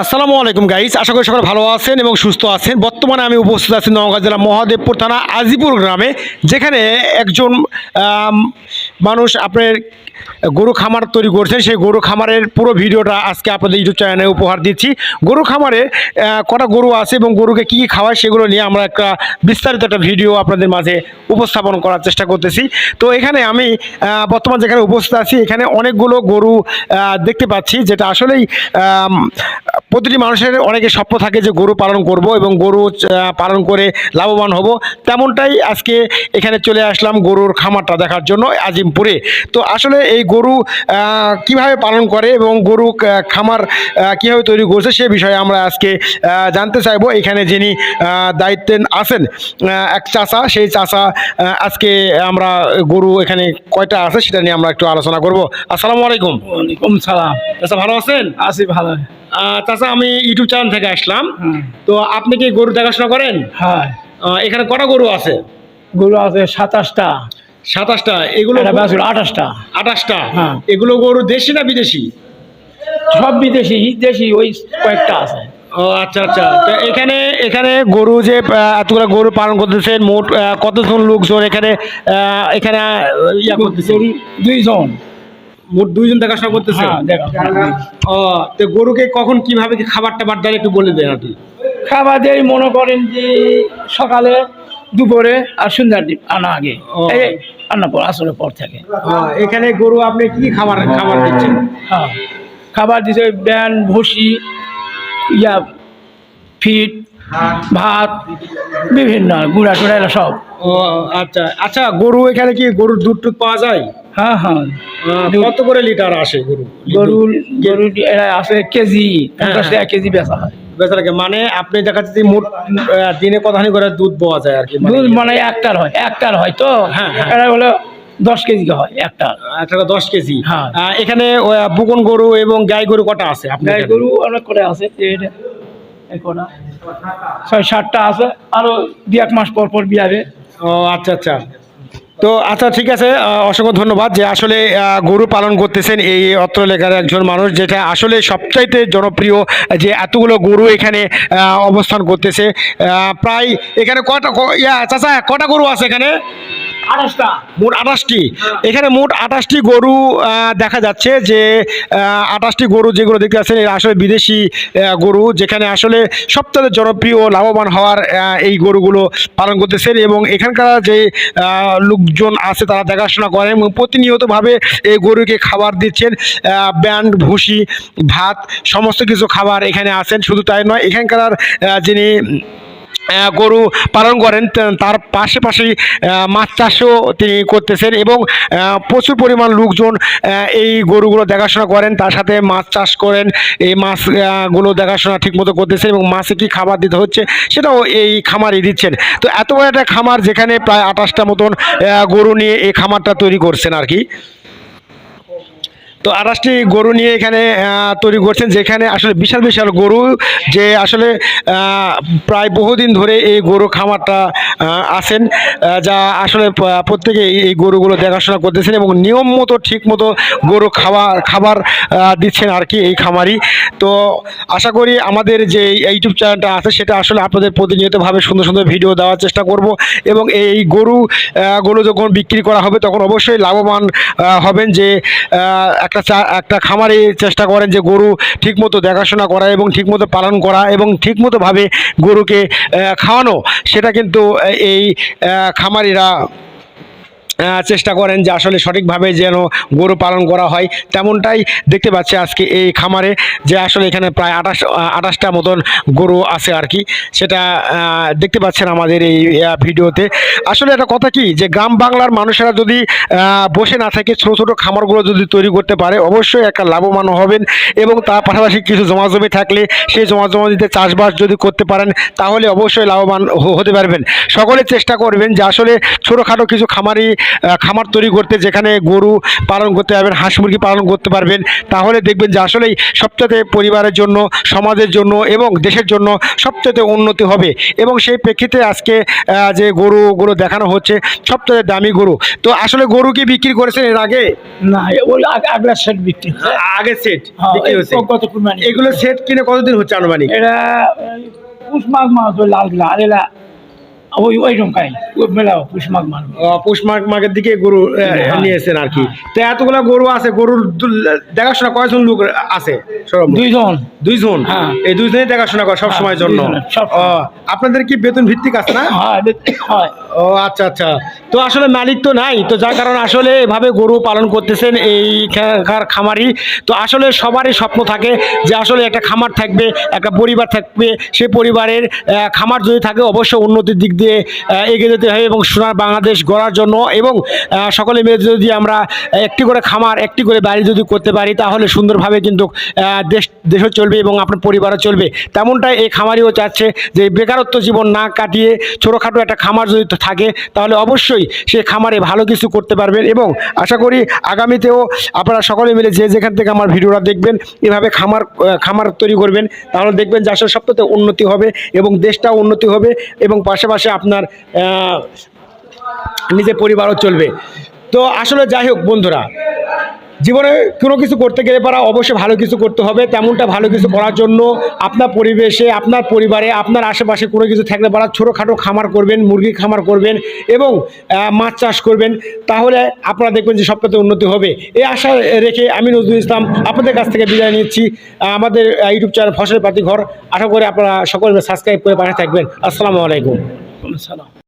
আসসালামু আলাইকুম গাইস, আশা করি সকলে ভালো আছেন এবং সুস্থ আছেন। বর্তমানে আমি উপস্থিত আছি নওগাঁ জেলা মহাদেবপুর থানা আজিপুর গ্রামে, যেখানে একজন মানুষ আপনার গরু খামার তৈরি করছেন। সেই গরু খামারের পুরো ভিডিওটা আজকে আপনাদের ইউটিউব চ্যানেলে উপহার দিচ্ছি। গরু খামারে কটা গরু আছে এবং গরুকে কী কী খাওয়ায় সেগুলো নিয়ে আমরা একটা বিস্তারিত একটা ভিডিও আপনাদের মাঝে উপস্থাপন করার চেষ্টা করতেছি। তো এখানে আমি বর্তমান যেখানে উপস্থিত আছি, এখানে অনেকগুলো গরু দেখতে পাচ্ছি, যেটা আসলেই প্রতিটি মানুষের অনেকে স্বপ্ন থাকে যে গরু পালন করব এবং গরু পালন করে লাভবান হব। তেমনটাই আজকে এখানে চলে আসলাম গরুর খামারটা দেখার জন্য আজিমপুরে। তো আসলে এই গরু কীভাবে পালন করে এবং গরু খামার কীভাবে তৈরি করছে সে বিষয়ে আমরা আজকে জানতে চাইব। এখানে যিনি দায়িত্বে আছেন এক চাষা সেই চাষা আজকে আমরা গরু এখানে কয়টা আছে সেটা নিয়ে আমরা একটু আলোচনা করব। আসসালামু আলাইকুম। ওয়ালাইকুম সালাম। চাচা ভালো আছেন? আছি ভালো। চাচা আমি ইউটিউব চ্যানেল থেকে আসলাম। তো আপনি কি গরু দেখাশোনা করেন? হ্যাঁ। এখানে কটা গরু আছে? গরু আছে সাতাশটা। সাতাশটা। এগুলো আঠাশটা। আঠাশটা। হ্যাঁ। এগুলো গরু দেশি না বিদেশি? সব বিদেশি দেশি ওই কয়েকটা আছে। ও আচ্ছা আচ্ছা। তো এখানে এখানে গরু যে এতগুলো গরু পালন করতেছেন মোট কতজন লোকজন এখানে এখানে ইয়া করতেছে? দুইজন। মোট দুইজন দেখাশোনা করতেছে? হ্যাঁ ও তো গরুকে কখন কীভাবে কি খাবার টাবার দেন একটু বলে দেন কি। খাবার দেয় মনে করেন যে সকালে দুপুরে আর সন্ধ্যার দিন আনা আগে। আনা পর আসলে পর থেকে। এখানে গরু আপনি কি খাবার খাবার দিচ্ছেন? হ্যাঁ খাবার দিছে ব্যান ভুসি ইয়া ফিট ভাত বিভিন্ন গুঁড়া টুড়া সব। ও আচ্ছা। আচ্ছা গরু এখানে কি গরুর দুধ টুধ পাওয়া যায়? হ্যাঁ হ্যাঁ। কত করে লিটার আসে গরু? এরা কেজি পঞ্চাশ হ্যাঁ। টাকা কেজি বেচা হয়। বেচারাকে মানে আপনি দেখা যাচ্ছে মোট দিনে কতখানি করে দুধ পাওয়া যায় আর কি? মানে দুধ মানে একটার হয় একটার হয় তো? হ্যাঁ, হ্যাঁ। এটা হলো দশ কেজি হয় একটা। একটা দশ কেজি। হ্যাঁ। এখানে বুকন গরু এবং গাই গরু কটা আছে আপনার গাই গরু অনেক করে আছে ছয় সাতটা আছে। আরও দু এক মাস পর পর বিয়াবে ও আচ্ছা আচ্ছা। তো আচ্ছা ঠিক আছে অসংখ্য ধন্যবাদ যে আসলে গরু পালন করতেছেন এই অত্র এলাকার একজন মানুষ যেটা আসলে সবচাইতে জনপ্রিয় যে এতগুলো গরু এখানে অবস্থান করতেছে। প্রায় এখানে কটা ইয়া, চাচা, কটা গরু আছে এখানে? মোট আঠাশটি। এখানে মোট আঠাশটি গরু দেখা যাচ্ছে যে আঠাশটি গরু যেগুলো দেখতে পাচ্ছেন এরা আসলে বিদেশি গরু যেখানে আসলে সবথেকে জনপ্রিয় লাভবান হওয়ার এই গরুগুলো পালন করতেছেন এবং এখানকার যে লোকজন আছে তারা দেখাশোনা করেন এবং প্রতিনিয়তভাবে এই গরুকে খাবার দিচ্ছেন ব্যান্ড ভুসি ভাত সমস্ত কিছু খাবার এখানে আছেন। শুধু তাই নয় এখানকার যিনি গরু পালন করেন তার পাশাপাশি মাছ চাষও তিনি করতেছেন এবং প্রচুর পরিমাণ লোকজন এই গরুগুলো দেখাশোনা করেন, তার সাথে মাছ চাষ করেন, এই মাছগুলো দেখাশোনা ঠিকমতো করতেছেন এবং মাছে কি খাবার দিতে হচ্ছে সেটাও এই খামারই দিচ্ছেন। তো এত বড় একটা খামার যেখানে প্রায় আঠাশটা মতন গরু নিয়ে এই খামারটা তৈরি করছেন আর কি। তো আঠাশটি গরু নিয়ে এখানে তৈরি করছেন, যেখানে আসলে বিশাল বিশাল গরু যে আসলে প্রায় বহুদিন ধরে এই গরু খামারটা আছেন যা আসলে প্রত্যেকে এই- গরুগুলো দেখাশোনা করতেছেন এবং নিয়ম মতো, ঠিক মতো গরু খাবার খাবার দিচ্ছেন আর কি এই খামারি। তো আশা করি আমাদের যে ইউটিউব চ্যানেলটা আছে, সেটা আসলে আপনাদের প্রতিনিয়তভাবে সুন্দর সুন্দর ভিডিও দেওয়ার চেষ্টা করব এবং এই গরু গুলো যখন বিক্রি করা হবে, তখন অবশ্যই লাভবান হবেন যে একটা চা একটা খামারে চেষ্টা করেন যে গরু ঠিকমতো দেখাশোনা করা এবং ঠিকমতো পালন করা এবং ঠিকমতোভাবে গরুকে খাওয়ানো। সেটা কিন্তু এই খামারিরা চেষ্টা করেন যে আসলে সঠিকভাবে যেন গরু পালন করা হয়। তেমনটাই দেখতে পাচ্ছি আজকে এই খামারে যে আসলে এখানে প্রায় আঠাশ আঠাশটা মতন গরু আছে আর কি। সেটা দেখতে পাচ্ছেন আমাদের এই ভিডিওতে। আসলে একটা কথা কি, যে গ্রাম বাংলার মানুষেরা যদি বসে না থাকে, ছোটো ছোটো খামারগুলো যদি তৈরি করতে পারে, অবশ্যই একটা লাভবান হবেন এবং তার পাশাপাশি কিছু জমা জমি থাকলে সেই জমা জমা দিতে চাষবাস যদি করতে পারেন, তাহলে অবশ্যই লাভবান হতে পারবেন। সকলে চেষ্টা করবেন যে আসলে ছোটোখাটো কিছু খামারি খামার তৈরি করতে যেখানে গরু পালন করতে পারবেন হাঁস মুরগি পালন করতে পারবেন তাহলে দেখবেন যে আসলেই সবচেয়ে পরিবারের জন্য সমাজের জন্য এবং দেশের জন্য সবচেয়ে উন্নতি হবে। এবং সেই প্রেক্ষিতে আজকে যে গরুগুলো দেখানো হচ্ছে সবচেয়ে দামি গরু। তো আসলে গরু কি বিক্রি করেছেন এর আগে? না ওই আগ- আগলা সেট বিক্রি হচ্ছে। আগে সেট হ্যাঁ, বিক্রি এগুলো সেট কিনে কতদিন হচ্ছে আনুমানিক? এটা পুষ মাঘ মাস ওই লাল এলা ওই ওই রকম মেলা পুষ মাঘ মাস আহ, মাঘ মাঘের দিকে গরু হ্যাঁ। নিয়েছেন আর কি তো এতগুলো গরু আছে গরুর দেখাশোনা কয়জন লোক আছে? সর্বমোট? দুইজন। দুইজন? হ্যাঁ। এই দুইজনই দেখাশোনা করে সব হ্যাঁ, সময়ের জন্য দুইজনে, আপনাদের কি বেতন ভিত্তিক আছে না? হয় হয়। ও আচ্ছা আচ্ছা। তো আসলে মালিক তো নাই, তো যার কারণে আসলে এভাবে গরু পালন করতেছেন এইখানকার খামারি। তো আসলে সবারই স্বপ্ন থাকে যে আসলে একটা খামার থাকবে, একটা পরিবার থাকবে। সেই পরিবারের খামার যদি থাকে, অবশ্যই উন্নতির দিক দিয়ে এগিয়ে যেতে হয় এবং সোনার বাংলাদেশ গড়ার জন্য এবং সকলে মিলে যদি আমরা একটি করে খামার, একটি করে বাড়ি যদি করতে পারি, তাহলে সুন্দরভাবে কিন্তু দেশ, দেশও চলবে এবং আপনার পরিবারও চলবে। তেমনটাই এই খামারিও চাচ্ছে যে বেকারত্ব জীবন না কাটিয়ে ছোটোখাটো একটা খামার যদি থাকে, তাহলে অবশ্যই সে খামারে ভালো কিছু করতে পারবেন এবং আশা করি আগামীতেও আপনারা সকলে মিলে যে যেখান থেকে আমার ভিডিওটা দেখবেন, এভাবে খামার খামার তৈরি করবেন, তাহলে দেখবেন যে আসলে সবটাতে উন্নতি হবে এবং দেশটাও উন্নতি হবে এবং পাশাপাশি আপনার নিজের পরিবারও চলবে। তো আসলে যাই হোক বন্ধুরা জীবনে কোনো কিছু করতে গেলে পারা অবশ্যই ভালো কিছু করতে হবে, তেমনটা ভালো কিছু করার জন্য আপনার পরিবেশে, আপনার পরিবারে, আপনার আশেপাশে কোনো কিছু থাকলে পারা ছোটোখাটো খামার করবেন, মুরগি খামার করবেন এবং মাছ চাষ করবেন, তাহলে আপনারা দেখবেন যে সবটাতে উন্নতি হবে। এই আশা রেখে আমি নজরুল ইসলাম আপনাদের কাছ থেকে বিদায় নিচ্ছি। আমাদের ইউটিউব চ্যানেল ফসলের পাতি ঘর। আশা করি আপনারা সকলে সাবস্ক্রাইব করে পাশে থাকবেন। আসসালামু আলাইকুম। সালাম